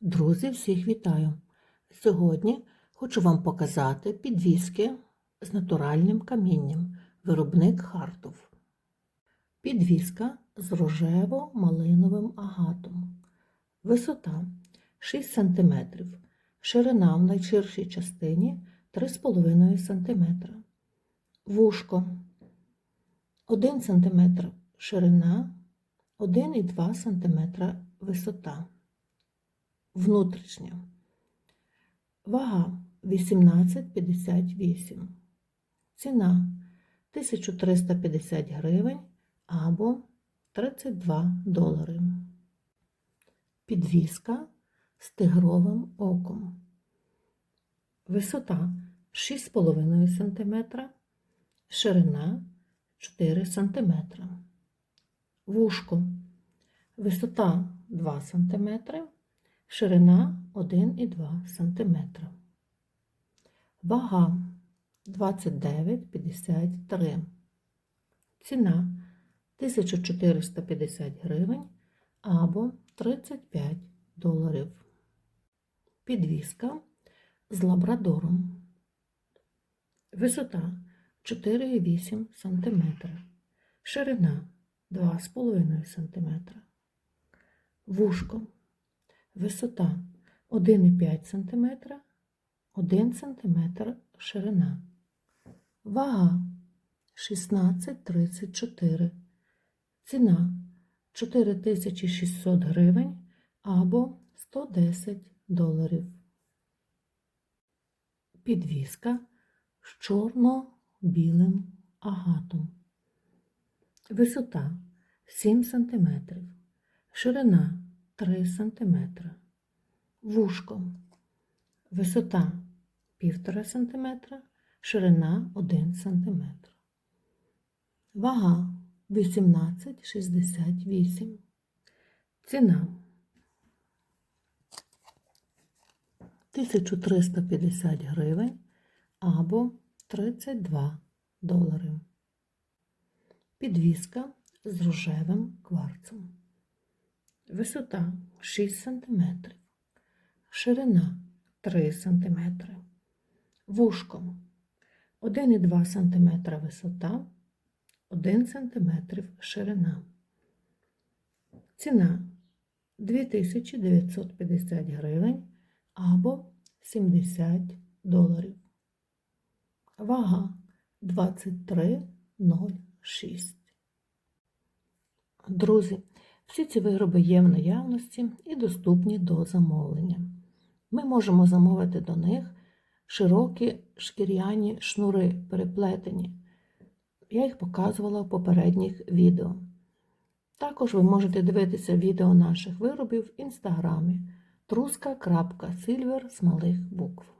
Друзі, всіх вітаю! Сьогодні хочу вам показати підвіски з натуральним камінням, виробник Хартов. Підвіска з рожево-малиновим агатом. Висота 6 см, ширина в найширшій частині 3,5 см. Вушко 1 см ширина, 1,2 см висота внутрішня. Вага 18,58. Ціна 1350 гривень або 32 долари. Підвіска з тигровим оком. Висота 6,5 см, ширина 4 см. Вушко. Висота 2 см, ширина 1,2 см. Вага 29,53. Ціна 1450 гривень або 35 доларів. Підвіска з лабрадором. Висота 4,8 см. Ширина 2,5 см. Вушко. Висота 1,5 см, 1 см ширина. Вага 16,34. Ціна 4600 гривень або 110 доларів. Підвіска з чорно-білим агатом. Висота 7 см. Ширина 3 см. Вушко. Висота 1,5 см, ширина 1 см. Вага 18,68. Ціна 1350 гривень або 32 долари. Підвіска з рожевим кварцем. Висота 6 см, ширина 3 см, вушко 1,2 см висота, 1 см ширина. Ціна 2950 гривень або 70 доларів. Вага 23,06. Друзі, всі ці вироби є в наявності і доступні до замовлення. Ми можемо замовити до них широкі шкіряні шнури переплетені. Я їх показувала в попередніх відео. Також ви можете дивитися відео наших виробів в інстаграмі truska.silver з малих букв.